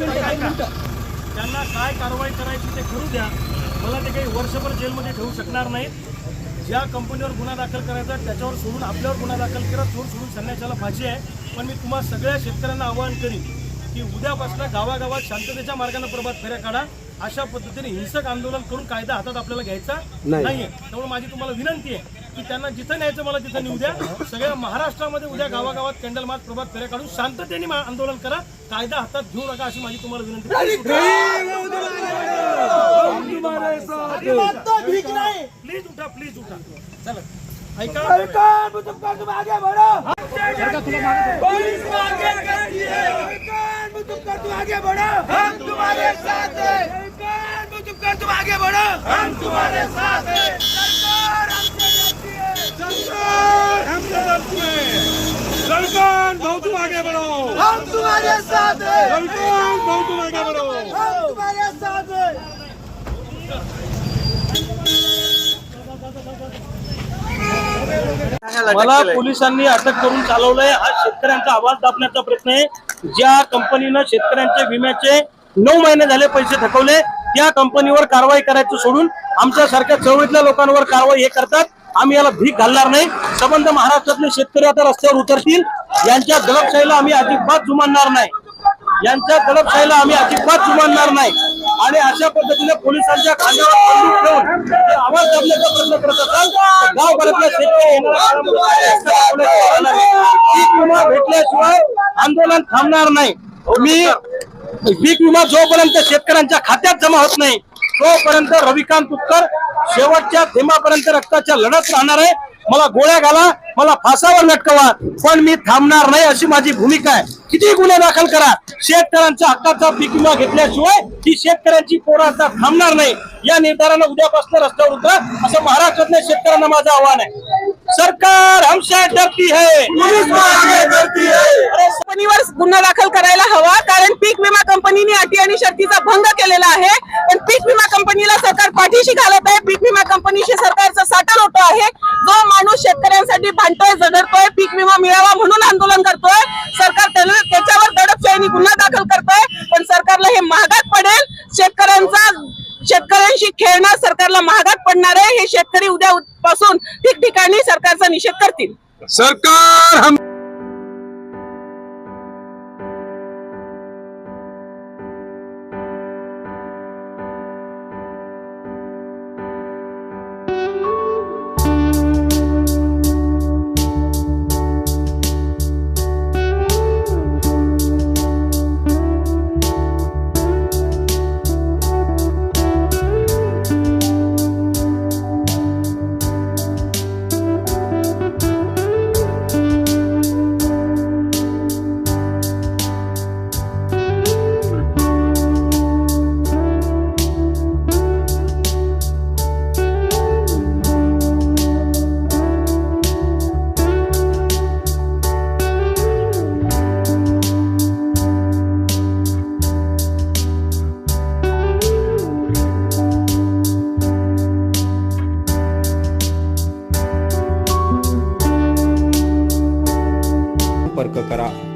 त्यांना काय कारवाई करायची ते करू द्या. मला ते काही वर्षभर जेलमध्ये ठेवू शकणार नाहीत. ज्या कंपनीवर गुन्हा दाखल करायचा त्याच्यावर सोडून आपल्यावर गुन्हा दाखल केला चोर सोडून संन्यासाला फाशी आहे. पण मी तुम्हा सगळ्या शेतकऱ्यांना आवाहन करीन की उद्यापासून गावागावात शांततेच्या मार्गाने प्रभात फेऱ्या काढा. अशा पद्धतीने हिंसक आंदोलन करून कायदा हातात आपल्याला घ्यायचा नाहीये. त्यामुळे माझी तुम्हाला विनंती आहे. की त्यांना जिथं न्यायचं मला तिथं नेऊ द्या. सगळ्या महाराष्ट्रामध्ये उद्या गावागावात कॅन्डल मार्च प्रभात फेऱ्या काढून शांततेने मा- आंदोलन करा. कायदा हातात घेऊ नका अशी माझी तुम्हाला विनंती प्लीज उठा प्लीज उठा. चला. ऐका. सरकार भाऊ तुम आगे बढ़ो! हम तुम्हारे साथ हैं! सरकार भाऊ तुम आगे बढ़ो! हम तुम्हारे साथ हैं! मला पोलिसांनी अटक करून चालवलंय. हा शेतकऱ्यांचा आवाज दाबण्याचा प्रयत्न आहे. ज्या कंपनीनं शेतकऱ्यांचे विम्याचे नऊ महिने झाले पैसे थकवले त्या कंपनीवर कारवाई करायचं सोडून आमच्यासारख्या चळवळीतल्या लोकांवर कारवाई हे करतात. आम्ही याला भीक घालणार नाही. संबंध महाराष्ट्रातले शेतकरी आता रस्त्यावर उतरतील. यांच्या दडपशाहीला आम्ही अजिबात जुमानणार नाही. यांच्या दडपशाहीला आम्ही अजिबात जुमानणार नाही. आणि अशा पद्धतीने पोलिसांच्या खांद्यावर ठेवून आवाज दाबण्याचा प्रयत्न करत असाल तर गावभरातल्या शेतकरी पीक विमा भेटल्याशिवाय आंदोलन थांबणार नाही. मी पीक विमा जोपर्यंत शेतकऱ्यांच्या खात्यात जमा होत नाही तोपर्यंत रविकांत उत्तर शेवटच्या थेंबापर्यंत रक्ताच्या लढत राहणार आहे. मला गोळ्या घाला मला फासावर लटकवा पण मी थांबणार नाही अशी माझी भूमिका आहे. किती गुन्हे दाखल करा? शेतकऱ्यांच्या हक्काचा पीक विमा घेतल्याशिवाय ही शेतकऱ्यांची पोरं थांबणार नाही. या निर्धारानं उद्यापासून रस्त्यावर उतरा असं महाराष्ट्रातल्या शेतकऱ्यांना माझं आव्हान आहे. सरकार हमशा डरती है अरे कंपनीवर गुन्हा दाखल करायला हवा कारण पीक विमा कंपनीने अटी आणि शर्तीचा भंग केलेला आहे पण पीक विमा कंपनीला सरकार पाठीशी घालत आहे पीक विमा कंपनीशी सरकारचा साठा लोटो आहे जो माणूस शेतकऱ्यांसाठी भांडतोय झगडतोय पीक विमा मिळावा म्हणून आंदोलन करतोय. सरकार त्याला- त्याच्यावर दडपशाहीने गुन्हा दाखल करतोय. पण सरकारला हे महागात पडेल. शेतकऱ्यांचा शेतकऱ्यांशी खेळणं सरकारला महागात पडणार आहे. हे शेतकरी उद्या पासून ठिकठिकाणी सरकारचा निषेध करतील. सरकार हम संपर्क करा